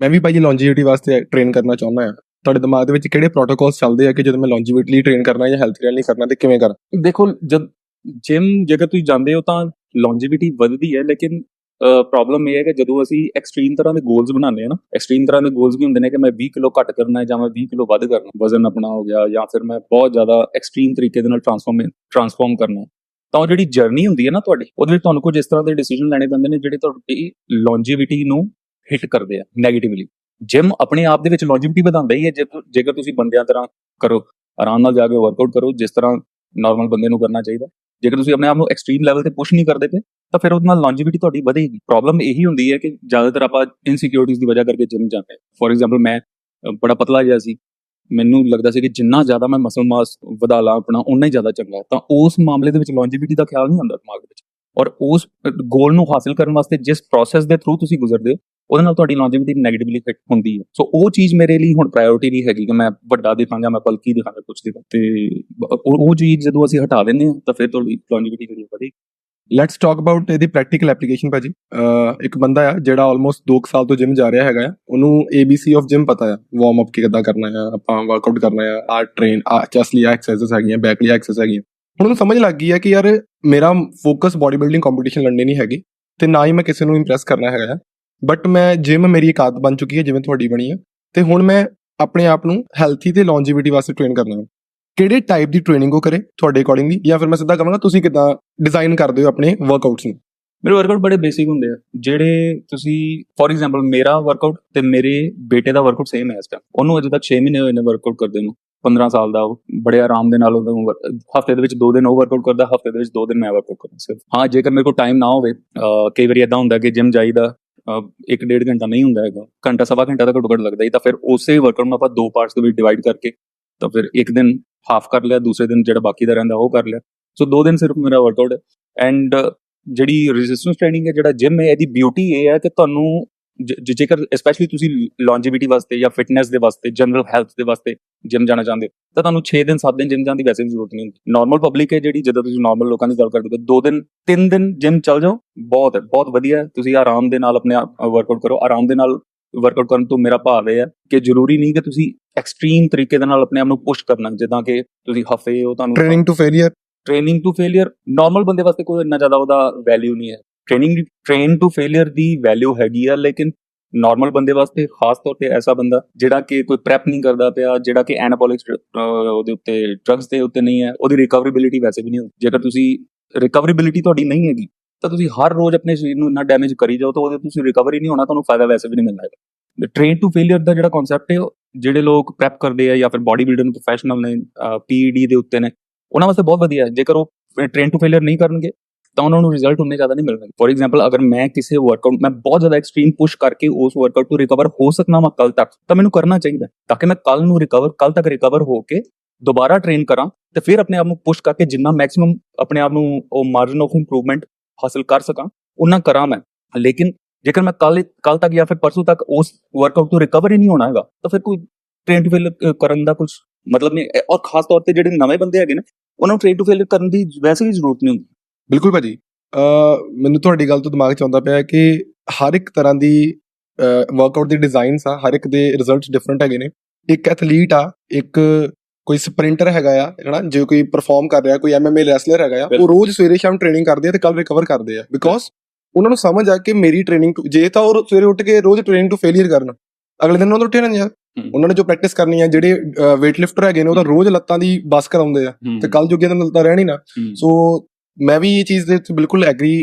ਮੈਂ ਵੀ ਭਾਜੀ ਲੌਂਜੀਵਿਟੀ ਵਾਸਤੇ ਟ੍ਰੇਨ ਕਰਨਾ ਚਾਹੁੰਦਾ ਹਾਂ। ਤੁਹਾਡੇ ਦਿਮਾਗ ਦੇ ਵਿੱਚ ਕਿਹੜੇ ਪ੍ਰੋਟੋਕਾਲਸ ਚੱਲਦੇ ਆ ਕਿ ਜਦੋਂ ਮੈਂ ਲੌਂਜੀਵਿਟੀ ਲਈ ਟ੍ਰੇਨ ਕਰਨਾ ਜਾਂ ਹੈਲਥ ਲਈ ਕਰਨਾ ਤੇ ਕਿਵੇਂ ਕਰਾਂ? ਦੇਖੋ, ਜਦ ਜਿਮ ਜੇਕਰ ਤੁਸੀਂ ਜਾਂਦੇ ਹੋ ਤਾਂ ਲੌਂਜੀਵਿਟੀ ਵੱਧਦੀ ਹੈ, ਲੇਕਿਨ ਪ੍ਰੋਬਲਮ ਇਹ ਹੈ ਕਿ ਜਦੋਂ ਅਸੀਂ ਐਕਸਟ੍ਰੀਮ ਤਰ੍ਹਾਂ ਦੇ ਗੋਲਸ ਬਣਾਉਂਦੇ ਆ ਨਾ ਐਕਸਟ੍ਰੀਮ ਤਰ੍ਹਾਂ ਦੇ ਗੋਲਸ ਵੀ ਹੁੰਦੇ ਨੇ ਕਿ ਮੈਂ 20 ਕਿਲੋ ਘੱਟ ਕਰਨਾ ਹੈ ਜਾਂ ਮੈਂ 20 ਕਿਲੋ ਵੱਧ ਕਰਨਾ ਵਜ਼ਨ ਆਪਣਾ ਹੋ ਗਿਆ ਜਾਂ ਫਿਰ ਮੈਂ ਬਹੁਤ ਜ਼ਿਆਦਾ ਐਕਸਟ੍ਰੀਮ ਤਰੀਕੇ ਦੇ ਨਾਲ ਟਰਾਂਸਫਾਰਮ ਟਰਾਂਸਫਾਰਮ ਕਰਨਾ ਤਾਂ ਉਹ ਜਿਹੜੀ ਜਰਨੀ ਹੁੰਦੀ ਹੈ ਨਾ ਤੁਹਾਡੀ, ਉਹਦੇ ਵਿੱਚ ਤੁਹਾਨੂੰ ਕੁਝ ਇਸ ਤਰ੍ਹਾਂ ਦੇ ਡਿਸੀਜਨ ਲੈਣੇ ਪੈਂਦੇ ਨੇ ਜਿਹੜੇ ਤੁਹਾਡੀ ਲੌਂਜੀਵਿਟੀ ਨੂੰ ਹਿੱਟ ਕਰਦੇ ਆ 네ਗੇਟਿਵਲੀ ਜਿਮ ਆਪਣੇ ਆਪ ਦੇ ਵਿੱਚ ਲੌਂਜੀਵਿਟੀ ਵਧਾਉਂਦਾ ਹੀ ਹੈ, ਜੇ ਜੇਕਰ ਤੁਸੀਂ ਬੰਦਿਆਂ ਤਰ੍ਹਾਂ ਕਰੋ, ਆਰਾਮ ਨਾਲ ਜਾ ਕੇ ਵਰਕਆਊਟ ਕਰੋ, ਜਿਸ ਤਰ੍ਹਾਂ ਨਾਰਮਲ ਬੰਦੇ ਨੂੰ ਕਰਨਾ ਚਾਹੀਦਾ। ਜੇਕਰ ਤੁਸੀਂ ਆਪਣੇ ਆਪ ਨੂੰ ਐਕਸਟ੍ਰੀਮ ਲੈਵਲ ਤੇ ਪੁਸ਼ ਨਹੀਂ ਕਰਦੇ ਪਏ, ਤਾਂ ਫਿਰ ਉਹਦੇ ਨਾਲ ਲੌਂਜੀਵਿਟੀ ਤੁਹਾਡੀ ਵਧੇਗੀ। ਪ੍ਰੋਬਲਮ ਇਹੀ ਹੁੰਦੀ ਹੈ ਕਿ ਜ਼ਿਆਦਾਤਰ ਆਪਾਂ ਇਨਸਿਕਿਉਰਿਟੀਜ਼ ਦੀ ਵਜ੍ਹਾ ਕਰਕੇ ਜਿਮ ਜਾਂਦੇ ਹਾਂ। ਫੋਰ ਐਗਜ਼ਾਮਪਲ ਮੈਂ ਬੜਾ ਪਤਲਾ ਜਿਹਾ ਸੀ। ਮੈਨੂੰ ਲੱਗਦਾ ਸੀ ਕਿ ਜਿੰਨਾ ਜ਼ਿਆਦਾ ਮੈਂ ਮਸਲ ਮਾਸ ਵਧਾ ਲਾਂ ਆਪਣਾ ਉਨਾ ਹੀ ਜ਼ਿਆਦਾ ਚੰਗਾ ਤਾਂ ਉਸ ਮਾਮਲੇ ਦੇ ਵਿੱਚ ਲੌਂਜੀਵਿਟੀ ਦਾ ਖਿਆਲ ਨਹੀਂ ਆਉਂਦਾ ਦਿਮਾਗ ਦੇ ਵਿੱਚ। ਔਰ ਉਸ ਗੋਲ ਨੂੰ ਹਾਸਲ ਕਰਨ ਵਾਸਤੇ ਜਿਸ ਪ੍ਰੋਸੈਸ ਦੇ ਥਰੂ ਤੁਸੀਂ ਗੁਜ਼ਰਦੇ ਹੋ, ਉਹਦੇ ਨਾਲ ਤੁਹਾਡੀ ਲੌਂਜੀਵਿਟੀ ਨੈਗੇਟਿਵਲੀ ਇਫੈਕਟ ਹੁੰਦੀ ਹੈ। ਸੋ ਉਹ ਚੀਜ਼ ਮੇਰੇ ਲਈ ਹੁਣ ਪ੍ਰਾਇੋਰਟੀ ਨਹੀਂ ਹੈਗੀ ਕਿ ਮੈਂ ਵੱਡਾ ਦਿਖਾਂ ਜਾਂ ਮੈਂ ਬਲਕੀ ਦਿਖਾਂ ਜਾਂ ਕੁਝ ਦਿਖਾਂ ਤੇ ਉਹ ਚੀਜ਼ ਜਦੋਂ ਅਸੀਂ ਹਟਾ ਦਿੰਦੇ ਹਾਂ, ਤਾਂ ਫਿਰ ਤੁਹਾਡੀ ਲੌਂਜੀਵਿਟੀ ਜਿਹੜੀ ਵਧੇਗੀ। ਲੈਟਸ ਟਾਕ ਅਬਾਊਟ ਇਹਦੀ ਪ੍ਰੈਕਟੀਕਲ ਐਪਲੀਕੇਸ਼ਨ ਭਾਜੀ। ਅਹ ਇੱਕ ਬੰਦਾ ਆ ਜਿਹੜਾ ਆਲਮੋਸਟ 2 ਸਾਲ ਤੋਂ ਜਿਮ ਜਾ ਰਿਹਾ ਹੈਗਾ ਆ। ਉਹਨੂੰ ABC ਆਫ ਜਿਮ ਪਤਾ ਆ ਵਾਰਮ ਅਪ ਕਿਦਾਂ ਕਰਨਾ ਆ, ਆਪਾਂ ਵਰਕਆਊਟ ਕਰਨਾ ਆ ਆ ਟ੍ਰੇਨ ਆ ਚੈਸ ਲਈ ਐਕਸਰਸਾਈਜ਼ ਹੈਗੀਆਂ ਬੈਕ ਲਈ ਐਕਸਰਸਾਈਜ਼ ਹੈਗੀਆਂ। ਉਹਨੂੰ ਸਮਝ ਲੱਗ ਗਈ ਹੈ ਕਿ ਯਾਰ ਮੇਰਾ ਫੋਕਸ ਬਾਡੀ ਬਿਲਡਿੰਗ ਕੰਪੀਟੀਸ਼ਨ ਲੜਨੇ ਨਹੀਂ ਹੈਗੀ ਤੇ ਨਾ ਹੀ ਮੈਂ ਕਿਸੇ ਨੂੰ ਇੰਪ੍ਰੈਸ ਕਰਨਾ ਹੈਗਾ ਆ। ਬਟ ਮੈਂ ਜਿਮ ਮੇਰੀ ਇੱਕ ਆਦਤ ਬਣ ਚੁੱਕੀ ਹੈ, ਜਿਵੇਂ ਤੁਹਾਡੀ ਬਣੀ ਆ। ਤੇ ਹੁਣ ਮੈਂ ਆਪਣੇ ਆਪ ਨੂੰ ਹੈਲਥੀ ਤੇ ਲੌਂਜੀਵਿਟੀ ਵਾਸਤੇ ਟ੍ਰੇਨ ਕਰਨਾ ਹੈ ਕਿਹੜੇ ਟਾਈਪ ਦੀ ਟ੍ਰੇਨਿੰਗ ਉਹ ਕਰੇ ਤੁਹਾਡੇ ਅਕੋਰਡਿੰਗਲੀ ਜਾਂ ਫਿਰ ਮੈਂ ਸਿੱਧਾ ਕਹਾਂਗਾ, ਤੁਸੀਂ ਕਿਦਾਂ ਡਿਜ਼ਾਈਨ ਕਰਦੇ ਹੋ ਆਪਣੇ ਵਰਕਆਊਟਸ ਨੂੰ? ਮੇਰੇ ਵਰਕਆਊਟ ਬੜੇ ਬੇਸਿਕ ਹੁੰਦੇ ਆ। ਜਿਹੜੇ ਤੁਸੀਂ ਫੋਰ ਐਗਜ਼ਾਮਪਲ ਮੇਰਾ ਵਰਕਆਊਟ ਤੇ ਮੇਰੇ ਬੇਟੇ ਦਾ ਵਰਕਆਊਟ ਸੇਮ ਹੈ ਇਸ ਟਾਈਮ ਉਹਨੂੰ ਅਜੇ ਤੱਕ 6 ਮਹੀਨੇ ਹੋਏ ਨੇ ਵਰਕਆਊਟ ਕਰਦੇ ਨੂੰ। 15 ਸਾਲ ਦਾ ਉਹ ਬੜੇ ਆਰਾਮ ਦੇ ਨਾਲ ਉਹਦਾ ਹਫ਼ਤੇ ਦੇ ਵਿੱਚ 2 ਦਿਨ ਉਹ ਵਰਕਆਊਟ ਕਰਦਾ, ਹਫ਼ਤੇ ਦੇ ਵਿੱਚ 2 ਦਿਨ ਮੈਂ ਵਰਕਆਊਟ ਕਰਦਾ ਸਿਰਫ। ਹਾਂ, ਜੇਕਰ ਮੇਰੇ ਕੋਲ ਟਾਈਮ ਨਾ ਹੋਵੇ ਕਈ ਵਾਰੀ ਇਦਾਂ ਹੁੰਦਾ ਕਿ ਜਿਮ ਜਾਈਦਾ ਇੱਕ ਡੇਢ ਘੰਟਾ ਨਹੀਂ ਹੁੰਦਾ ਹੈਗਾ, ਘੰਟਾ, ਸਵਾ ਘੰਟਾ ਤਾਂ ਘੱਟੋ ਘੱਟ ਲੱਗਦਾ ਹੀ, ਤਾਂ ਫਿਰ ਉਸੇ ਵਰਕਆਊਟ ਨੂੰ ਆਪਾਂ ਦੋ ਪਾਰਟਸ ਦੇ ਵਿੱਚ ਡਿਵਾਈਡ ਕਰਕੇ, ਤਾਂ ਫਿਰ ਇੱਕ ਦਿਨ ਹਾਫ ਕਰ ਲਿਆ, ਦੂਸਰੇ ਦਿਨ ਜਿਹੜਾ ਬਾਕੀ ਦਾ ਰਹਿੰਦਾ ਉਹ ਕਰ ਲਿਆ। ਸੋ ਦੋ ਦਿਨ ਸਿਰਫ ਮੇਰਾ ਵਰਕਆਊਟ ਹੈ। ਐਂਡ ਜਿਹੜੀ ਰੈਜ਼ਿਸਟੈਂਸ ਟ੍ਰੇਨਿੰਗ ਹੈ, ਜਿਹੜਾ ਜਿਮ ਹੈ, ਇਹਦੀ ਬਿਊਟੀ ਇਹ ਹੈ ਕਿ ਤੁਹਾਨੂੰ ਜੇਕਰ ਸਪੈਸ਼ਲੀ ਤੁਸੀਂ ਲੌਂਜੀਵਿਟੀ ਵਾਸਤੇ ਜਾਂ ਫਿਟਨੈਸ ਦੇ ਵਾਸਤੇ ਜਨਰਲ ਹੈਲਥ ਦੇ ਵਾਸਤੇ ਜਿਮ ਜਾਣਾ ਚਾਹੁੰਦੇ ਹੋ ਤਾਂ ਤੁਹਾਨੂੰ 6 ਦਿਨ 7 ਦਿਨ ਜਿਮ ਜਾਣ ਦੀ ਵੈਸੇ ਵੀ ਜ਼ਰੂਰਤ ਨਹੀਂ ਹੁੰਦੀ। ਨਾਰਮਲ ਪਬਲਿਕ ਹੈ ਜਿਹੜੀ ਜਦੋਂ ਤੁਸੀਂ ਨਾਰਮਲ ਲੋਕਾਂ ਦੀ ਗੱਲ ਕਰਦੇ ਹੋ ਦੋ ਦਿਨ ਤਿੰਨ ਦਿਨ ਜਿਮ ਚੱਲ ਜਾਓ ਬਹੁਤ ਹੈ ਬਹੁਤ ਵਧੀਆ। ਤੁਸੀਂ ਆਰਾਮ ਦੇ ਨਾਲ ਆਪਣੇ ਵਰਕਆਊਟ ਕਰੋ ਆਰਾਮ ਦੇ ਨਾਲ ਵਰਕਆਊਟ ਕਰਨ ਤੋਂ ਮੇਰਾ ਭਾਵ ਇਹ ਹੈ ਕਿ ਜ਼ਰੂਰੀ ਨਹੀਂ ਕਿ ਤੁਸੀਂ ਐਕਸਟ੍ਰੀਮ ਤਰੀਕੇ ਦੇ ਨਾਲ ਆਪਣੇ ਆਪ ਨੂੰ ਪੁਸ਼ ਕਰਨਾ ਜਿੱਦਾਂ ਕਿ ਤੁਸੀਂ ਹਫੇ ਹੋ ਤੁਹਾਨੂੰ training to failure training to failure normal ਬੰਦੇ ਵਾਸਤੇ ਕੋਈ ਇੰਨਾ ਜ਼ਿਆਦਾ ਉਹਦਾ ਵੈਲਿਊ ਨਹੀਂ ਹੈ। ਟ੍ਰੇਨਿੰਗ ਟ੍ਰੇਨ ਟੂ ਫੇਲਿਅਰ ਦੀ ਵੈਲਿਊ ਹੈਗੀ ਆ, ਲੇਕਿਨ ਨਾਰਮਲ ਬੰਦੇ ਵਾਸਤੇ ਖਾਸ ਤੌਰ ਤੇ ਐਸਾ ਬੰਦਾ ਜਿਹੜਾ ਕਿ ਕੋਈ ਪ੍ਰੈਪ ਨਹੀਂ ਕਰਦਾ ਪਿਆ, ਜਿਹੜਾ ਕਿ ਐਨਾਬੋਲਿਕ ਉਹਦੇ ਉੱਤੇ ਡਰੱਗਸ ਦੇ ਉੱਤੇ ਨਹੀਂ ਹੈ, ਉਹਦੀ ਰਿਕਵਰੀਬਿਲਿਟੀ ਵੈਸੇ ਵੀ ਨਹੀਂ ਹੁੰਦੀ। ਜੇਕਰ ਤੁਸੀਂ ਰਿਕਵਰੀਬਿਲਿਟੀ ਤੁਹਾਡੀ ਨਹੀਂ ਹੈਗੀ, ਤਾਂ ਤੁਸੀਂ ਹਰ ਰੋਜ਼ ਆਪਣੇ ਸਰੀਰ ਨੂੰ ਇੰਨਾ ਡੈਮੇਜ ਕਰੀ ਜਾਓ, ਤਾਂ ਉਹਦੇ ਤੁਸੀਂ ਰਿਕਵਰੀ ਨਹੀਂ ਹੋਣਾ, ਤੁਹਾਨੂੰ ਫਾਇਦਾ ਵੈਸੇ ਵੀ ਨਹੀਂ ਮਿਲਣਾ ਹੈ ਟ੍ਰੇਨ ਟੂ ਫੇਲਿਅਰ ਦਾ ਜਿਹੜਾ ਕਨਸੈਪਟ ਹੈ ਜਿਹੜੇ ਲੋਕ ਪ੍ਰੈਪ ਕਰਦੇ ਆ ਜਾਂ ਫਿਰ ਬਾਡੀ ਬਿਲਡਰ ਨੂੰ ਪ੍ਰੋਫੈਸ਼ਨਲ ਨੇ ਪੀਈਡੀ ਦੇ ਉੱਤੇ ਨੇ, ਉਹਨਾਂ ਵਾਸਤੇ ਬਹੁਤ ਵਧੀਆ ਹੈ। ਜੇਕਰ ਉਹ ਟ੍ਰੇਨ ਟੂ ਫੇਲਿਅਰ ਨਹੀਂ ਕਰਨਗੇ ਤਾਂ ਉਹਨਾਂ ਨੂੰ ਰਿਜ਼ਲਟ ਉਨੇ ਜ਼ਿਆਦਾ ਨਹੀਂ ਮਿਲਣਗੇ ਫੋਰ ਐਗਜ਼ਾਮਪਲ ਅਗਰ ਮੈਂ ਕਿਸੇ ਵਰਕਆਊਟ ਮੈਂ ਬਹੁਤ ਜ਼ਿਆਦਾ ਐਕਸਟ੍ਰੀਮ ਪੁਸ਼ ਕਰਕੇ ਉਸ ਵਰਕਆਊਟ ਤੋਂ ਰਿਕਵਰ ਹੋ ਸਕਣਾ ਮੈਂ ਕੱਲ ਤੱਕ, ਤਾਂ ਮੈਨੂੰ ਕਰਨਾ ਚਾਹੀਦਾ ਤਾਂ ਕਿ ਮੈਂ ਕੱਲ ਨੂੰ ਰਿਕਵਰ ਕੱਲ ਤੱਕ ਰਿਕਵਰ ਹੋ ਕੇ ਦੁਬਾਰਾ ਟ੍ਰੇਨ ਕਰਾਂ ਤੇ ਫਿਰ ਆਪਣੇ ਆਪ ਨੂੰ ਪੁਸ਼ ਕਰਕੇ ਜਿੰਨਾ ਮੈਕਸਿਮਮ ਆਪਣੇ ਆਪ ਨੂੰ ਉਹ ਮਾਰਜਨ ਆਫ ਇੰਪਰੂਵਮੈਂਟ ਹਾਸਲ ਕਰ ਸਕਾਂ ਉਹਨਾਂ ਕਰਾਂ ਮੈਂ। ਲੇਕਿਨ ਜੇਕਰ ਮੈਂ ਕੱਲ ਕੱਲ ਤੱਕ ਜਾਂ ਫਿਰ ਪਰਸੋਂ ਤੱਕ ਉਸ ਵਰਕਆਊਟ ਤੋਂ ਰਿਕਵਰ ਹੀ ਨਹੀਂ ਹੋਣਾ ਹੈਗਾ, ਤਾਂ ਫਿਰ ਕੋਈ ਟ੍ਰੇਨ ਟੂ ਫੇਲ ਕਰਨ ਦਾ ਕੁਝ ਮਤਲਬ ਨਹੀਂ ਔਰ ਖਾਸ ਤੌਰ ਤੇ ਜਿਹੜੇ ਨਵੇਂ ਬੰਦੇ ਹੈਗੇ ਨੇ, ਉਹਨਾਂ ਨੂੰ ਟ੍ਰੇਨ ਟੂ ਫੇਲ ਕਰਨ ਦੀ ਵੈਸੇ ਹੀ ਜ਼ਰੂਰਤ ਨਹੀਂ ਹੁੰਦੀ। ਬਿਲਕੁਲ ਭਾਜੀ। ਮੈਨੂੰ ਤੁਹਾਡੀ ਗੱਲ ਤੋਂ ਦਿਮਾਗ ਚ ਆਉਂਦਾ ਪਿਆ ਕਿ ਹਰ ਇੱਕ ਤਰ੍ਹਾਂ ਦੀ ਵਰਕਆਊਟ ਦੇ ਡਿਜ਼ਾਈਨਸ ਆ ਹਰ ਇੱਕ ਦੇ ਰਿਜ਼ਲਟਸ ਡਿਫਰੈਂਟ ਹੈਗੇ ਨੇ। ਇੱਕ ਐਥਲੀਟ ਆ ਇੱਕ ਕੋਈ ਸਪ੍ਰਿੰਟਰ ਹੈਗਾ ਆ ਹੈਨਾ ਜੇ ਕੋਈ ਪਰਫਾਰਮ ਕਰ ਰਿਹਾ ਕੋਈ ਐਮਐਮਏ ਰੈਸਲਰ ਹੈਗਾ ਆ ਉਹ। ਰੋਜ਼ ਸਵੇਰੇ ਸ਼ਾਮ ਟ੍ਰੇਨਿੰਗ ਕਰਦੇ ਆ ਤੇ ਕੱਲ ਰਿਕਵਰ ਕਰਦੇ ਆ। ਬਿਕੋਜ਼ ਉਹਨਾਂ ਨੂੰ ਸਮਝ ਆ ਕਿ ਮੇਰੀ ਟ੍ਰੇਨਿੰਗ ਜੇ ਤਾਂ ਉਹ ਸਵੇਰੇ ਉੱਠ ਕੇ ਰੋਜ਼ ਟ੍ਰੇਨਿੰਗ ਟੂ ਫੇਲਿਅਰ ਕਰਨ ਅਗਲੇ ਦਿਨ ਉਹਨਾਂ ਨੂੰ ਉੱਠੇ ਨਾ ਯਾਰ ਹੂੰ। ਉਹਨਾਂ ਨੇ ਜੋ ਪ੍ਰੈਕਟਿਸ ਕਰਨੀ ਆ ਜਿਹੜੇ weight ਲਿਫਟਰ ਹੈਗੇ ਨੇ ਉਹ ਤਾਂ ਰੋਜ਼ ਲੱਤਾਂ ਦੀ ਬਸ ਕਰਾਉਂਦੇ ਆ ਤੇ ਕੱਲ ਜੋਗੇ ਤਾਂ ਲੱਤਾਂ ਰਹਿਣੀ ਨਾ। ਸੋ ਮੈਂ ਵੀ ਇਹ ਚੀਜ਼ ਦੇ ਵਿੱਚ ਬਿਲਕੁਲ ਐਗਰੀ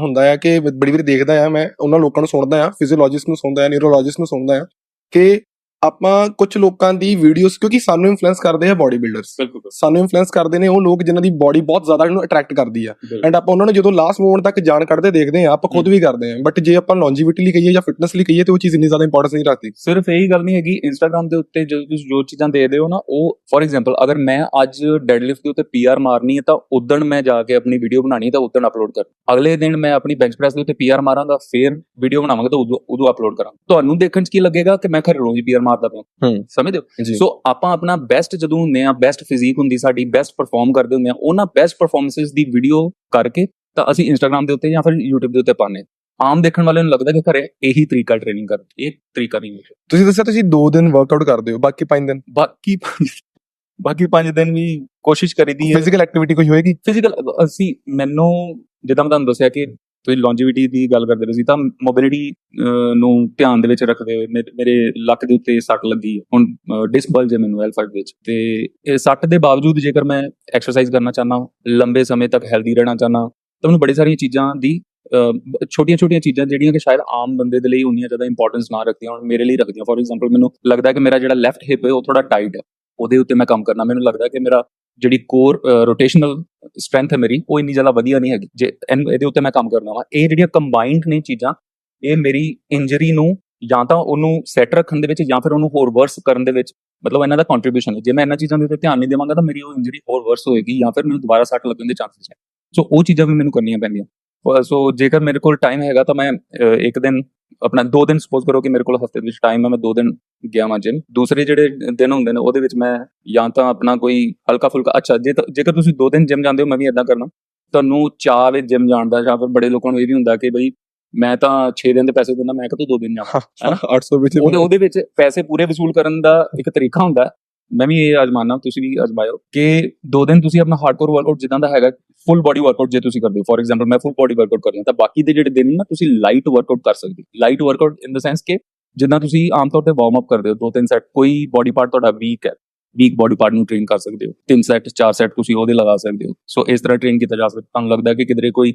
ਹੁੰਦਾ ਆ ਕਿ ਬੜੀ ਵਾਰੀ ਦੇਖਦਾ ਆ ਮੈਂ, ਉਹਨਾਂ ਲੋਕਾਂ ਨੂੰ ਸੁਣਦਾ ਆ ਫਿਜ਼ੀਓਲੋਜਿਸਟ ਨੂੰ ਸੁਣਦਾ ਆ ਨਿਊਰੋਲੋਜਿਸਟ ਨੂੰ ਸੁਣਦਾ ਆ ਕਿ ਆਪਾਂ ਕੁਝ ਲੋਕਾਂ ਦੀ ਵੀਡੀਓਜ਼ ਕਿਉਂਕਿ ਸਾਨੂੰ ਇਨਫਲੂਐਂਸ ਕਰਦੇ ਆ ਬਾਡੀ ਬਿਲਡਰਸ ਬਿਲਕੁਲ ਸਾਨੂੰ ਇਨਫਲੂਐਂਸ ਕਰਦੇ ਨੇ ਉਹ ਲੋਕ ਜਿਨ੍ਹਾਂ ਦੀ ਬਾਡੀ ਬਹੁਤ ਜ਼ਿਆਦਾ ਇਹਨੂੰ ਅਟਰੈਕਟ ਕਰਦੀ ਆ। ਐਂਡ ਆਪਾਂ ਉਹਨਾਂ ਨੂੰ ਜਦੋਂ ਲਾਸਟ ਮੂਮੈਂਟ ਤੱਕ ਜਾਣ ਕੱਢਦੇ ਦੇਖਦੇ ਆ ਆਪਾਂ ਖੁਦ ਵੀ ਕਰਦੇ ਆ। ਬਟ ਜੇ ਆਪਾਂ ਲੌਂਜੀਵਿਟੀ ਲਈ ਕਹੀਏ ਜਾਂ ਫਿਟਨੈਸ ਲਈ ਕਹੀਏ ਤੇ ਉਹ ਚੀਜ਼ ਇੰਨੀ ਜ਼ਿਆਦਾ ਇੰਪੋਰਟੈਂਸ ਨਹੀਂ ਰੱਖਦੀ। ਸਿਰਫ ਇਹੀ ਗੱਲ ਨਹੀਂ ਹੈਗੀ ਇੰਸਟਾਗ੍ਰam ਦੇ ਉੱਤੇ ਜਦੋਂ ਤੁਸੀਂ ਜੋ ਚੀਜ਼ਾਂ ਦੇਖਦੇ ਹੋ ਨਾ ਉਹ ਫੋਰ ਐਗਜ਼ਾਮਪਲ ਅਗਰ ਮੈਂ ਅੱਜ ਡੈਡਲਿਫਟ ਦੇ ਉੱਤੇ ਪੀਆਰ ਮਾਰਨੀ ਹੈ ਤਾਂ ਉਦੋਂ ਮੈਂ ਜਾ ਕੇ ਆਪਣੀ ਵੀਡੀਓ ਬਣਾਣੀ ਹੈ ਤਾਂ ਉਦੋਂ ਅਪਲੋਡ ਕਰ ਅਗਲੇ ਦਿਨ ਮੈਂ ਆਪਣੀ ਬੈਂਚ ਪ੍ਰੈਸ ਦੇ ਉੱਤੇ ਪੀਆਰ ਮਾਰਾਂਗਾ ਫਿਰ ਵੀਡੀਓ ਬਣਾਵਾਂਗਾ ਤਾਂ ਉਦੋਂ ਉਦੋਂ ਅਪਲੋਡ ਕਰਾਂ ਤੁਹਾਨੂੰ ਦੇਖਣ 'ਚ ਕੀ ਲੱਗੇਗਾ ਕਿ ਮੈਂ ਖਰੇ ਰੋਜ਼ ਪੀਆਰ ਮਾਰਦਾ ਪਿਆ। ਸਮਝਦੇ ਹੋ? ਸੋ ਆਪਾਂ ਆਪਣਾ ਬੈਸਟ ਜਦੋਂ ਹੁੰਦੇ ਆ ਬੈਸਟ ਫਿਜ਼ੀਕ ਹੁੰਦੀ ਸਾਡੀ ਬੈਸਟ ਪਰਫਾਰਮ ਕਰਦੇ ਹੁੰਦੇ ਆ ਉਹਨਾਂ ਬੈਸਟ ਪਰਫਾਰਮੈਂਸਸ ਦੀ ਵੀਡੀਓ ਕਰਕੇ ਤਾਂ ਅਸੀਂ ਇੰਸਟਾਗ੍ਰam ਦੇ ਉੱਤੇ ਜਾਂ ਫਿਰ YouTube ਦੇ ਉੱਤੇ ਪਾਣੇ ਆਮ ਦੇਖਣ ਵਾਲੇ ਨੂੰ ਲੱਗਦਾ ਕਿ ਘਰੇ ਇਹੀ ਤਰੀਕਾ ਟ੍ਰੇਨਿੰਗ ਕਰ ਇਹ ਤਰੀਕਾ ਨਹੀਂ ਹੈ। ਤੁਸੀਂ ਦੱਸਿਆ ਤੁਸੀਂ 2 ਦਿਨ ਵਰਕਆਊਟ ਕਰਦੇ ਹੋ ਬਾਕੀ 5 ਦਿਨ? ਬਾਕੀ ਬਾਕੀ 5 ਦਿਨ ਵੀ ਕੋਸ਼ਿਸ਼ ਕਰੀਦੀ ਹੈ। ਫਿਜ਼ੀਕਲ ਐਕਟੀਵਿਟੀ ਕੋਈ ਹੋਏਗੀ? ਫਿਜ਼ੀਕਲ ਅਸੀਂ ਮੈਨੂੰ ਜਿੱਦਾਂ ਮੈਂ ਤੁਹਾਨੂੰ ਦੱਸਿਆ ਕਿ ਤੁਸੀਂ ਲੌਂਜੀਵਿਟੀ ਦੀ ਗੱਲ ਕਰਦੇ ਰਹੇ ਸੀ, ਤਾਂ ਮੋਬਿਲਿਟੀ ਨੂੰ ਧਿਆਨ ਦੇ ਵਿੱਚ ਰੱਖਦੇ ਹੋਏ ਮੇਰੇ- ਲੱਕ ਦੇ ਉੱਤੇ ਸੱਟ ਲੱਗੀ ਹੁਣ ਡਿਸਕ ਬਲਜ ਹੈ ਮੈਨੂੰ L5 ਵਿੱਚ। ਤੇ ਇਹ ਸੱਟ ਦੇ ਬਾਵਜੂਦ ਜੇਕਰ ਮੈਂ ਐਕਸਰਸਾਈਜ਼ ਕਰਨਾ ਚਾਹਨਾ ਲੰਬੇ ਸਮੇਂ ਤੱਕ ਹੈਲਦੀ ਰਹਿਣਾ ਚਾਹਨਾ ਤਾਂ ਮੈਨੂੰ ਬੜੀ ਸਾਰੀਆਂ ਚੀਜ਼ਾਂ ਦੀ ਛੋਟੀਆਂ-ਛੋਟੀਆਂ ਚੀਜ਼ਾਂ ਜਿਹੜੀਆਂ ਕਿ ਸ਼ਾਇਦ ਆਮ ਬੰਦੇ ਦੇ ਲਈ ਉਨੀਆਂ ਜ਼ਿਆਦਾ ਇੰਪੋਰਟੈਂਸ ਨਾ ਰੱਖਦੀਆਂ ਹੁਣ, ਮੇਰੇ ਲਈ ਰੱਖਦੀਆਂ। ਫੋਰ ਐਗਜ਼ਾਮਪਲ ਮੈਨੂੰ ਲੱਗਦਾ ਕਿ ਮੇਰਾ ਜਿਹੜਾ ਲੈਫਟ ਹਿਪ ਹੈ, ਉਹ ਥੋੜਾ ਟਾਈਟ ਹੈ। ਉਹਦੇ ਉੱਤੇ ਮੈਂ ਕੰਮ ਕਰਨਾ, ਮੈਨੂੰ ਲੱਗਦਾ ਕਿ ਮੇਰਾ ਜਿਹੜੀ ਕੋਰ ਰੋਟੇਸ਼ਨਲ ਸਟਰੈਂਥ ਹੈ ਮੇਰੀ, ਉਹ ਇੰਨੀ ਜ਼ਿਆਦਾ ਵਧੀਆ ਨਹੀਂ ਹੈਗੀ। ਜੇ ਇਹਨੂੰ- ਇਹਦੇ ਉੱਤੇ ਮੈਂ ਕੰਮ ਕਰਨਾ ਵਾ। ਇਹ ਜਿਹੜੀਆਂ ਕੰਬਾਈਨਡ ਨੇ ਚੀਜ਼ਾਂ, ਇਹ ਮੇਰੀ ਇੰਜਰੀ ਨੂੰ ਜਾਂ ਤਾਂ ਉਹਨੂੰ ਸੈੱਟ ਰੱਖਣ ਦੇ ਵਿੱਚ ਜਾਂ ਫਿਰ ਉਹਨੂੰ ਹੋਰ ਵਰਸ ਕਰਨ ਦੇ ਵਿੱਚ, ਮਤਲਬ ਇਹਨਾਂ ਦਾ ਕੰਟਰੀਬਿਊਸ਼ਨ ਹੈ। ਜੇ ਮੈਂ ਇਹਨਾਂ ਚੀਜ਼ਾਂ ਦੇ ਉੱਤੇ ਧਿਆਨ ਨਹੀਂ ਦੇਵਾਂਗਾ ਤਾਂ ਮੇਰੀ ਉਹ ਇੰਜਰੀ ਹੋਰ ਵਰਸ ਹੋਏਗੀ ਜਾਂ ਫਿਰ ਮੈਨੂੰ ਦੁਬਾਰਾ ਸੱਟ ਲੱਗਣ ਦੇ ਚਾਂਸਸ ਹੈ। ਸੋ ਉਹ ਚੀਜ਼ਾਂ ਵੀ ਮੈਨੂੰ ਕਰਨੀਆਂ ਪੈਂਦੀਆਂ। ਸੋ ਜੇਕਰ ਮੇਰੇ ਕੋਲ ਟਾਈਮ ਹੈਗਾ ਤਾਂ ਮੈਂ ਇੱਕ ਦਿਨ ਆਪਣਾ ਦੋ ਦਿਨ ਸਪੋਜ਼ ਕਰੋ ਕਿ ਮੇਰੇ ਕੋਲ ਹਫ਼ਤੇ ਦੇ ਵਿੱਚ ਟਾਈਮ ਹੈ ਮੈਂ ਦੋ ਦਿਨ ਗਿਆ ਵਾਂ ਜਿਮ ਦੂਸਰੇ ਜਿਹੜੇ ਦਿਨ ਹੁੰਦੇ ਨੇ ਉਹਦੇ ਵਿੱਚ ਮੈਂ ਜਾਂ ਤਾਂ ਆਪਣਾ ਕੋਈ ਹਲਕਾ ਫੁਲਕਾ ਅੱਛਾ ਜੇ ਤਾਂ- ਜੇਕਰ ਤੁਸੀਂ ਦੋ ਦਿਨ ਜਿਮ ਜਾਂਦੇ ਹੋ ਮੈਂ ਵੀ ਇਦਾਂ ਕਰਨਾ ਤੁਹਾਨੂੰ ਚਾਹ ਵੇ ਜਿਮ ਜਾਣ ਦਾ ਜਾਂ ਫਿਰ ਬੜੇ ਲੋਕਾਂ ਨੂੰ ਇਹ ਵੀ ਹੁੰਦਾ ਕਿ ਬਈ ਮੈਂ ਤਾਂ 6 ਦਿਨ ਦੇ ਪੈਸੇ ਦਿੰਦਾ ਮੈਂ ਕਦੋਂ ਦੋ ਦਿਨ ਜਾਵਾਂ ਹੈਨਾ? 800 ਵਿੱਚ ਉਹਦੇ ਉਹਦੇ ਵਿੱਚ ਪੈਸੇ ਪੂਰੇ ਵਸੂਲ ਕਰਨ ਦਾ ਇੱਕ ਤਰੀਕਾ ਹੁੰਦਾ। ਮੈਂ ਵੀ ਇਹ ਅਜਮਾਨਾ, ਤੁਸੀਂ ਵੀ ਅਜਮਾਇਓ ਕਿ ਦੋ ਦਿਨ ਤੁਸੀਂ ਆਪਣਾ ਹਾਰਡਕੋਰ ਵਰਕਆਊਟ ਜਿੱਦਾਂ ਦਾ ਹੈਗਾ ਫੁੱਲ ਬਾਡੀ ਵਰਕਆਊਟ ਜੇ ਤੁਸੀਂ ਕਰਦੇ ਹੋ। ਫੋਰ ਐਗਜ਼ਾਮਪਲ ਮੈਂ ਫੁੱਲ ਬਾਡੀ ਵਰਕਆਊਟ ਕਰਦਾ ਤਾਂ ਬਾਕੀ ਦੇ ਜਿਹੜੇ ਦਿਨ ਨਾ, ਤੁਸੀਂ ਲਾਈਟ ਵਰਕਆਊਟ ਕਰ ਸਕਦੇ ਹੋ। Light workout in the sense ਕਿ ਜਿੱਦਾਂ ਤੁਸੀਂ ਆਮ ਤੌਰ ਤੇ ਵਾਰਮ ਅਪ ਕਰਦੇ ਹੋ, ਦੋ ਤਿੰਨ ਸੈਟ ਕੋਈ ਬਾਡੀ ਪਾਰਟ ਤੁਹਾਡਾ ਵੀਕ ਹੈ ਵੀਕ ਬਾਡੀ ਪਾਰਟ ਨੂੰ ਟ੍ਰੇਨ ਕਰ ਸਕਦੇ ਹੋ। ਤਿੰਨ ਸੈਟ ਚਾਰ ਸੈਟ ਤੁਸੀਂ ਉਹਦੇ ਲਗਾ ਸਕਦੇ ਹੋ। ਸੋ ਇਸ ਤਰ੍ਹਾਂ ਟ੍ਰੇਨ ਕੀਤਾ ਜਾ ਸਕਦਾ, ਤੁਹਾਨੂੰ ਲੱਗਦਾ ਕਿ ਕਿਧਰੇ ਕੋਈ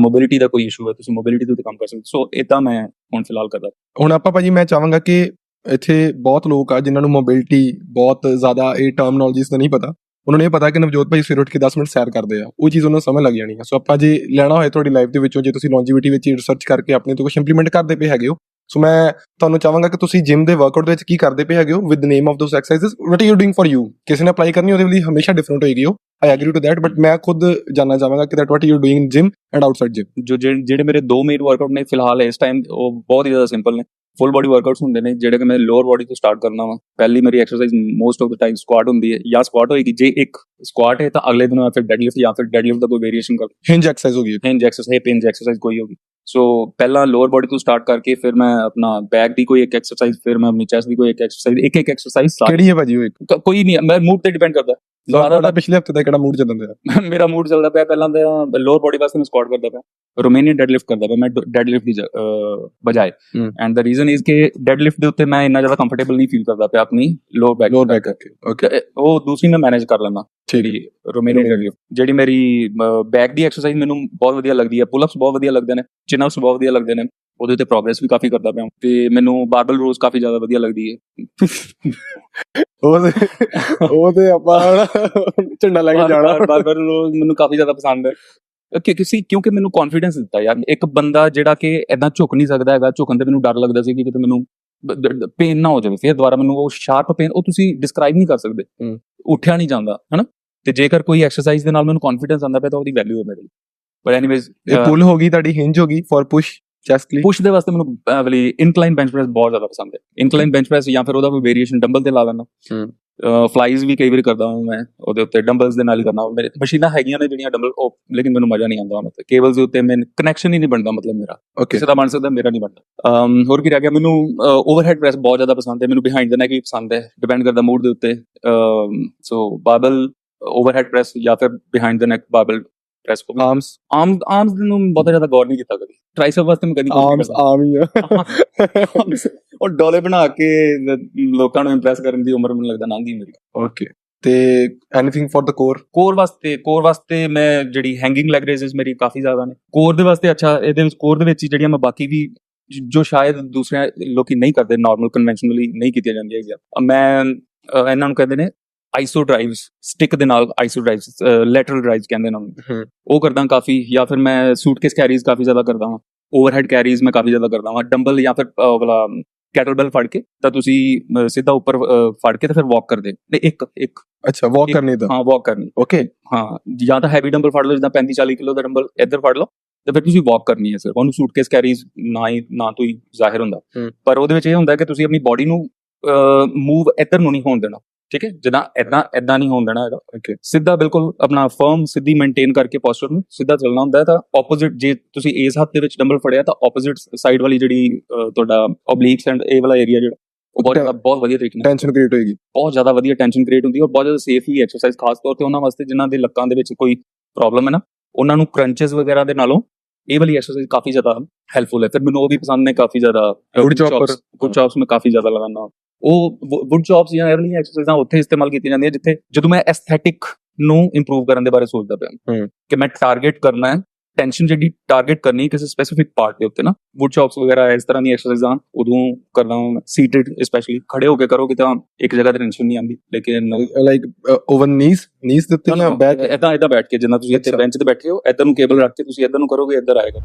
ਮੋਬਿਲਿਟੀ ਦਾ ਕੋਈ ਇਸ਼ੂ ਹੈ, ਤੁਸੀਂ ਮੋਬਿਲਿਟੀ ਤੇ ਕੰਮ ਕਰ ਸਕਦੇ ਹੋ। ਸੋ ਇਦਾਂ ਮੈਂ ਹੁਣ ਫਿਲਹਾਲ ਕਰਦਾ। ਹੁਣ ਆਪਾਂ ਭਾਜੀ, ਮੈਂ ਚਾਹਾਂਗਾ ਕਿ ਇੱਥੇ ਬਹੁਤ ਲੋਕ ਆ ਜਿਨ੍ਹਾਂ ਨੂੰ ਮੋਬਿਲਿਟੀ ਬਹੁਤ ਜ਼ਿਆਦਾ ਇਹ ਟਰਮਨੋਲੋਜੀਸ ਦਾ ਨਹੀਂ ਪਤਾ। ਉਹਨਾਂ ਨੂੰ ਇਹ ਪਤਾ ਕਿ ਨਵਜੋਤ ਭਾਈ ਸਵੇਰ ਉੱਠ ਕੇ 10 ਮਿੰਟ ਸੈਰ ਕਰਦੇ ਆ। ਉਹ ਚੀਜ਼ ਉਹਨਾਂ ਨੂੰ ਸਮਝ ਲੱਗ ਜਾਣੀ ਆ। ਸੋ ਆਪਾਂ ਜੇ ਲੈਣਾ ਹੋਏ ਤੁਹਾਡੀ ਲਾਈਫ ਦੇ ਵਿੱਚੋਂ, ਜੇ ਤੁਸੀਂ ਲੌਂਜੀਵਿਟੀ ਵਿੱਚ ਰਿਸਰਚ ਕਰਕੇ ਆਪਣੇ ਤੋਂ ਕੁਝ ਇੰਪਲੀਮੈਂਟ ਕਰਦੇ ਪਏ ਹੈਗੇ ਹੋ, ਸੋ ਮੈਂ ਤੁਹਾਨੂੰ ਚਾਹਾਂਗਾ ਕਿ ਤੁਸੀਂ ਜਿਮ ਦੇ ਵਰਕਆਊਟ ਦੇ ਵਿੱਚ ਕੀ ਕਰਦੇ ਪਏ ਹੈਗੇ ਹੋ with name of those exercises what are you doing for you ਕਿਸੇ ਨੇ ਅਪਲਾਈ ਕਰਨੀ ਉਹਦੇ ਲਈ ਹਮੇਸ਼ਾ ਡਿਫਰੈਂਟ ਹੋਏਗੀ ਉਹ। I agree to that but ਮੈਂ ਖੁਦ ਜਾਨਣਾ ਚਾਹਾਂਗਾ ਕਿ that what you doing in gym and outside gym ਜੋ ਜਿਹੜੇ ਜਿਹੜੇ ਮੇਰੇ ਦੋ ਮੇਨ ਵਰਕਆਊਟ ਨੇ, ਫਿਲਹਾਲ ਇਸ ਟਾਈਮ ਉਹ ਬਹੁਤ ਹੀ ਜ਼ਿਆਦਾ ਸਿੰਪਲ ਨੇ। ਫੁੱਲ ਬਾਡੀ ਵਰਕਆਊਟਸ ਹੁੰਦੇ ਨੇ ਜਿਹੜੇ ਕਿ ਮੈਂ ਲੋਅਰ ਬਾਡੀ ਤੋਂ ਸਟਾਰਟ ਕਰਨਾ ਵਾ। ਪਹਿਲੀ ਮੇਰੀ exercise most of the time squat ਹੁੰਦੀ ਹੈ ਜਾਂ ਸਕੁਆਟ ਹੋਏਗੀ ਜੇ ਇੱਕ ਸਕੁਆਟ ਹੈ ਤਾਂ ਅਗਲੇ ਦਿਨ ਮੈਂ ਫਿਰ ਡੈਡਲਿਫਟ ਜਾਂ ਫਿਰ ਡੈਡਲਿਫਟ ਦਾ ਕੋਈ ਵੇਰੀਏਸ਼ਨ ਕਰ ਹਿੰਜ ਐਕਸਰਸਾਈਜ਼ ਹੋ ਗਈ hinge exercise hip hinge exercise ਕੋਈ ਹੋਗੀ। ਸੋ ਪਹਿਲਾਂ ਲੋਅਰ ਬਾਡੀ ਤੋਂ ਸਟਾਰਟ ਕਰਕੇ ਫਿਰ ਮੈਂ ਆਪਣਾ ਬੈਕ ਦੀ ਕੋਈ ਇੱਕ ਐਕਸਰਸਾਈਜ਼ ਫਿਰ ਮੈਂ ਆਪਣੀ ਚੈਸਟ ਦੀ ਕੋਈ ਇੱਕ ਐਕਸਰਸਾਈਜ਼ ਇੱਕ ਇੱਕ ਐਕਸਰਸਾਈਜ਼ ਕਿਹੜੀ ਹੈ ਭਾਜੀ ਉਹ ਇੱਕ? ਕੋਈ ਨਹੀਂ ਮੈਂ ਮੂਡ ਤੇ ਡਿਪੈਂਡ ਕਰਦਾ। ਤੁਹਾਡਾ ਜ਼ਿਆਦਾ ਪਿਛਲੇ ਹਫ਼ਤੇ ਦਾ ਕਿਹੜਾ ਮੂਡ ਚੱਲਦਾ ਹੈ ਮੇਰਾ ਮੂਡ ਚੱਲਦਾ ਪਿਆ ਪਹਿਲਾਂ ਤਾਂ ਲੋਅਰ ਬਾਡੀ ਵਾਸਤੇ ਮੈਂ ਸਕੁਆਟ ਕਰਦਾ ਪਿਆ ਰੋਮੇਨੀਅਨ ਡੈਡਲਿਫਟ ਕਰਦਾ ਪਿਆ ਮੈਂ ਡੈਡਲਿਫਟ ਦੀ ਬਜਾਏ। ਐਂਡ ਦਾ ਰੀਜ਼ਨ ਇਜ਼ ਕਿ ਡੈਡਲਿਫਟ ਦੇ ਉੱਤੇ ਮੈਂ ਇੰਨਾ ਜ਼ਿਆਦਾ ਕੰਫਰਟੇਬਲ ਨਹੀਂ ਫੀਲ ਕਰਦਾ ਪਿਆ ਆਪਣੀ ਲੋਅਰ ਬੈਕ ਲੋਅਰ ਬੈਕ ਕਰਕੇ ਓਕੇ ਉਹ ਦੂਸਰੀ ਮੈਂ ਮੈਨੇਜ ਕਰ ਲੈਂਦਾ ਠੀਕ। ਹੈ ਰੋਮੇਨੀਅਨ ਡੈਡਲਿਫਟ ਜਿਹੜੀ ਮੇਰੀ ਬੈਕ ਦੀ ਐਕਸਰਸਾਈਜ਼ ਮੈਨੂੰ ਬਹੁਤ ਵਧੀਆ ਲੱਗਦੀ ਹੈ ਪੁਲ ਅਪਸ ਬਹੁਤ ਵਧੀਆ ਲੱਗਦੇ ਨੇ ਚਿਨ ਅਪਸ ਬਹੁਤ ਵਧੀਆ ਲੱਗਦੇ ਨੇ ਉਹਦੇ ਉੱਤੇ ਪ੍ਰੋਗਰੈਸ ਵੀ ਕਾਫੀ ਕਰਦਾ ਪਿਆ। ਤੇ ਮੈਨੂੰ ਬਾਰਬਲ ਰੋਜ਼ ਕਾਫੀ ਜ਼ਿਆਦਾ ਵਧੀਆ ਲੱਗਦੀ ਹੈ। ਉਹ ਤੇ ਉਹ ਤੇ ਆਪਾਂ ਹੁਣ ਝੰਡਾ ਲੈ ਕੇ ਜਾਣਾ। ਬਾਰਬਲ ਰੋਜ਼ ਮੈਨੂੰ ਕਾਫੀ ਜ਼ਿਆਦਾ ਪਸੰਦ ਹੈ। ਕਿ ਕਿਸੇ ਕਿਉਂਕਿ ਮੈਨੂੰ ਕੌਨਫੀਡੈਂਸ ਦਿੱਤਾ ਯਾਰ। ਇੱਕ ਬੰਦਾ ਜਿਹੜਾ ਕਿ ਐਦਾਂ ਝੁਕ ਨਹੀਂ ਸਕਦਾ ਹੈਗਾ ਝੁਕਣ ਤੇ ਮੈਨੂੰ ਡਰ ਲੱਗਦਾ ਸੀ ਕਿ ਕਿਤੇ ਮੈਨੂੰ ਪੇਨ ਨਾ ਹੋ ਜਾਵੇ। ਫਿਰ ਦੁਬਾਰਾ ਮੈਨੂੰ ਉਹ ਸ਼ਾਰਪ ਪੇਨ ਉਹ ਤੁਸੀਂ ਡਿਸਕ੍ਰਾਈਬ ਨਹੀਂ ਕਰ ਸਕਦੇ। ਉੱਠਿਆ ਨਹੀਂ ਜਾਂਦਾ ਹਨਾ? ਤੇ ਜੇਕਰ ਕੋਈ ਐਕਸਰਸਾਈਜ਼ ਦੇ ਨਾਲ ਮੈਨੂੰ ਕੌਨਫੀਡੈਂਸ ਆਉਂਦਾ ਪਿਆ ਤਾਂ ਉਹਦੀ ਵੈਲਿਊ ਹੈ ਮੇਰੇ ਲਈ। ਪਰ ਐਨੀਵੇਜ਼ ਇਹ ਪੁੱਲ ਹੋ ਗਈ ਤੁਹਾਡੀ ਹਿੰਜ ਹੋ ਗਈ ਫॉर ਪੁਸ਼ ਚੈਸਟ ਲਈ ਪੁਸ਼ ਦੇ ਵਾਸਤੇ ਮੈਨੂੰ ਅਹ, ਵਾਲੀ ਇਨਕਲਾਈਨ ਬੈਂਚ ਪ੍ਰੈਸ ਬਹੁਤ ਜ਼ਿਆਦਾ ਪਸੰਦ ਹੈ। ਇਨਕਲਾਈਨ ਬੈਂਚ ਪ੍ਰੈਸ ਜਾਂ ਫਿਰ ਉਹਦਾ ਕੋਈ ਵੇਰੀਏਸ਼ਨ ਡੰਬਲ ਤੇ ਲਾ ਲੈਣਾ ਹੂੰ। ਫਲਾਈਜ਼ ਵੀ ਕਈ ਵਾਰ ਕਰਦਾ ਹਾਂ ਮੈਂ ਉਹਦੇ ਉੱਤੇ ਡੰਬਲਸ ਦੇ ਨਾਲ ਹੀ ਕਰਨਾ। ਮੇਰੇ ਮਸ਼ੀਨਾਂ ਹੈਗੀਆਂ ਨੇ ਜਿਹੜੀਆਂ ਡੰਬਲ ਉਹ ਲੇਕਿਨ ਮੈਨੂੰ ਮਜ਼ਾ ਨਹੀਂ ਆਉਂਦਾ ਮਤਲਬ ਕੇਬਲਸ ਦੇ ਉੱਤੇ ਮੈਂ ਕਨੈਕਸ਼ਨ ਹੀ ਨਹੀਂ ਬਣਦਾ ਮਤਲਬ ਮੇਰਾ। ਓਕੇ ਕਿਸੇ ਦਾ ਬਣ ਸਕਦਾ ਮੇਰਾ ਨਹੀਂ ਬਣਦਾ। ਅਮ ਹੋਰ ਕੀ ਰਹਿ ਗਿਆ? ਮੈਨੂੰ ਓਵਰਹੈਡ ਪ੍ਰੈਸ ਬਹੁਤ ਜ਼ਿਆਦਾ ਪਸੰਦ ਹੈ। ਮੈਨੂੰ ਬਿਹਾਈਂਡ ਦ ਨੈਕ ਵੀ ਪਸੰਦ ਹੈ। ਡਿਪੈਂਡ ਕਰਦਾ ਮੂਡ ਦੇ ਉੱਤੇ। ਸੋ ਬਾਬਲ ਓਵਰਹੈਡ ਪ੍ਰੈਸ ਜਾਂ ਫਿਰ behind the neck barbell press ਕੋ ਆਰਮਸ ਆਮ ਆਰਮਸ ਨੂੰ ਬਹੁਤ ਜ਼ਿਆਦਾ ਗੌਰ ਨਹੀਂ ਕੀਤਾ ਕਦੀ। ਟ੍ਰਾਈਸੈਪ ਵਾਸਤੇ ਮੈਂ ਕਦੀ ਆਰਮਸ। ਆਰਮ ਹੀ ਆ। ਉਹ ਡੋਲੇ ਬਣਾ ਕੇ ਲੋਕਾਂ ਨੂੰ ਇੰਪ੍ਰੈਸ ਕਰਨ ਦੀ ਉਮਰ ਮੈਨੂੰ ਲੱਗਦਾ ਲੰਘ ਗਈ ਮੇਰੀ। ਓਕੇ ਤੇ anything for the core core ਵਾਸਤੇ ਕੋਰ ਵਾਸਤੇ ਮੈਂ ਜਿਹੜੀ ਹੈਂਗਿੰਗ ਲੈਗ ਰੇਜ਼ਸ ਮੇਰੀ ਕਾਫੀ ਜ਼ਿਆਦਾ ਨੇ। ਕੋਰ ਦੇ ਵਾਸਤੇ ਅੱਛਾ ਇਹਦੇ ਵਿੱਚ ਕੋਰ ਦੇ ਵਿੱਚ ਹੀ ਜਿਹੜੀਆਂ ਮੈਂ ਬਾਕੀ ਵੀ ਜ- ਸ਼ਾਇਦ ਦੂਸਰੇ ਲੋਕੀ ਨਹੀਂ ਕਰਦੇ ਨਾਰਮਲ ਕਨਵੈਨਸ਼ਨਲੀ ਨਹੀਂ ਕੀਤੀਆਂ ਜਾਂਦੀਆਂ ਮੈਂ ਇਹਨਾਂ ਨੂੰ ਕਹਿੰਦੇ ਨੇ ਆਈਸੋ ਡਰਾਈਵਸ ਸਟਿਕ ਦੇ ਨਾਲ ਆਈਸੋ ਡਰਾਈਵਸ ਲੈਟਰਲ ਡਰਾਈਵਸ ਕਹਿੰਦੇ ਨੇ। ਉਹ ਕਰਦਾ ਕਾਫੀ ਜਾਂ ਫਿਰ ਮੈਂ ਸੂਟਕੇਸ ਕੈਰੀਜ਼ ਕਾਫੀ ਜ਼ਿਆਦਾ ਕਰਦਾ ਹਾਂ ਓਵਰਹੈਡ ਕੈਰੀਜ਼ ਮੈਂ ਕਾਫੀ ਜ਼ਿਆਦਾ ਕਰਦਾ ਹਾਂ ਡੰਬਲ ਜਾਂ ਫਿਰ ਵਾਲਾ ਕੈਟਲਬੈਲ ਫੜ ਕੇ ਤਾਂ ਤੁਸੀਂ ਸਿੱਧਾ ਉੱਪਰ ਫੜ ਕੇ ਤਾਂ ਫਿਰ ਵਾਕ ਕਰਦੇ। ਨਹੀਂ ਇੱਕ ਇੱਕ। ਅੱਛਾ ਵਾਕ ਕਰਨੀ ਤਾਂ। ਹਾਂ ਵਾਕ ਕਰਨੀ। ਓਕੇ ਹਾਂ ਜਾਂ ਤਾਂ ਹੈਵੀ ਡੰਬਲ ਫੜ ਲਓ ਜਿੱਦਾਂ 35 40 ਕਿਲੋ ਦਾ ਡੰਬਲ ਇੱਧਰ ਫੜ ਲਓ ਤੇ ਫਿਰ ਤੁਸੀਂ ਵਾਕ ਕਰਨੀ ਹੈ ਸਿਰਫ। ਉਹਨੂੰ ਸੂਟਕੇਸ ਕੈਰੀਜ਼ ਨਾ ਹੀ ਨਾ ਤੋਂ ਹੀ ਜ਼ਾਹਿਰ ਹੁੰਦਾ। ਪਰ ਉਹਦੇ ਵਿੱਚ ਇਹ ਹੁੰਦਾ ਕਿ ਤੁਸੀਂ ਆਪਣੀ ਬਾਡੀ ਨੂੰ ਮੂਵ ਇੱਧਰ ਨੂੰ ਨਹੀਂ ਹੋਣ ਦੇਣਾ। ਠੀਕ ਹੈ? ਜਿੱਦਾਂ ਐਦਾਂ ਐਦਾਂ ਨਹੀਂ ਹੋਣ ਦੇਣਾ ਹੈਗਾ। ਓਕੇ ਸਿੱਧਾ ਬਿਲਕੁਲ ਆਪਣਾ ਫਰਮ ਸਿੱਧੀ ਮੇਨਟੇਨ ਕਰਕੇ ਪੋਸਚਰ ਨੂੰ ਸਿੱਧਾ ਚੱਲਣਾ ਹੁੰਦਾ ਹੈ ਤਾਂ ਆਪੋਜ਼ਿਟ ਜੇ ਤੁਸੀਂ ਇਸ ਹੱਥ ਦੇ ਵਿੱਚ ਡੰਬਲ ਫੜਿਆ ਤਾਂ ਆਪੋਜ਼ਿਟ ਸਾਈਡ ਵਾਲੀ ਜਿਹੜੀ ਤੁਹਾਡਾ ਓਬਲੀਕਸ ਐਂਡ ਇਹ ਵਾਲਾ ਏਰੀਆ ਜਿਹੜਾ ਉਹ ਬਹੁਤ ਜ਼ਿਆਦਾ- ਬਹੁਤ ਵਧੀਆ ਤਰੀਕੇ ਨਾਲ ਟੈਨਸ਼ਨ ਕ੍ਰੀਏਟ ਹੋਏਗੀ। ਬਹੁਤ ਜ਼ਿਆਦਾ ਵਧੀਆ ਟੈਂਸ਼ਨ ਕ੍ਰੀਏਟ ਹੁੰਦੀ ਹੈ ਔਰ ਬਹੁਤ ਜ਼ਿਆਦਾ ਸੇਫ ਹੀ ਐਕਸਰਸਾਈਜ਼ ਖਾਸ ਤੌਰ ਤੇ ਉਹਨਾਂ ਵਾਸਤੇ ਜਿਨ੍ਹਾਂ ਦੇ ਲੱਕਾਂ ਦੇ ਵਿੱਚ ਕੋਈ ਪ੍ਰੋਬਲਮ ਹੈ ਨਾ ਉਹਨਾਂ ਨੂੰ crunches ਵਗੈਰਾ ਦੇ ਨਾਲੋਂ ਇਹ ਵਾਲੀ ਐਕਸਰਸਾਈਜ਼ ਕਾਫੀ ਜ਼ਿਆਦਾ ਹੈਲਪਫੁਲ ਹੈ ਫਿਰ ਮੈਨੂੰ ਉਹ ਵੀ ਪਸੰਦ ਨੇ ਕਾਫੀ ਜ਼ਿਆਦਾ Wood chopper। ਗੁੱਡ ਚੌਪਸ ਮੈਂ ਕਾਫੀ ਜ਼ਿਆਦਾ ਲਗਾਉਂਦਾ ਉਹ ਵੁੱਡ ਚੌਪਸ ਜਾਂ ਇਹ ਐਕਸਰਸਾਈਜ਼ਾਂ ਉੱਥੇ ਇਸਤੇਮਾਲ ਕੀਤੀਆਂ ਜਾਂਦੀਆਂ ਜਿੱਥੇ ਜਦੋਂ ਮੈਂ ਐਸਥੈਟਿਕ ਨੂੰ ਇੰਪਰੂਵ ਕਰਨ ਦੇ ਬਾਰੇ ਸੋਚਦਾ ਪਿਆ। ਕਿ ਮੈਂ ਟਾਰਗੇਟ ਕਰਨਾ ਹੈ ਟੈਂਸ਼ਨ ਜਿਹੜੀ ਟਾਰਗੇਟ ਕਰਨੀ ਹੈ ਕਿਸੇ ਸਪੈਸੀਫਿਕ ਪਾਰਟ ਦੇ ਉੱਤੇ ਨਾ ਵੁੱਡ ਚੌਪਸ ਵਗੈਰਾ ਇਸ ਤਰ੍ਹਾਂ ਦੀਆਂ ਐਕਸਰਸਾਈਜ਼ਾਂ ਉਦੋਂ ਕਰਦਾ ਹਾਂ ਸੀਟਡ ਸਪੈਸ਼ਲੀ ਖੜੇ ਹੋ ਕੇ ਕਰੋਗੇ ਤਾਂ ਇੱਕ ਜਗ੍ਹਾ ਤੇ ਟੈਨਸ਼ਨ ਨਹੀਂ ਆਉਂਦੀ ਲੇਕਿਨ ਲਾਈਕ ਓਵਨ ਨੀਸ ਨੀਸ ਦੇ ਉੱਤੇ ਜਾਂ ਬੈਕ ਇਦਾਂ ਇਦਾਂ ਬੈਠ ਕੇ ਜਿੰਨਾ ਤੁਸੀਂ ਇੱਥੇ। ਬੈਂਚ ਤੇ ਬੈਠੇ ਹੋ ਇਧਰ ਨੂੰ ਕੇਬਲ ਰੱਖ ਕੇ ਤੁਸੀਂ ਇਧਰ ਨੂੰ ਕਰੋਗੇ ਇੱਧਰ ਆਏਗਾ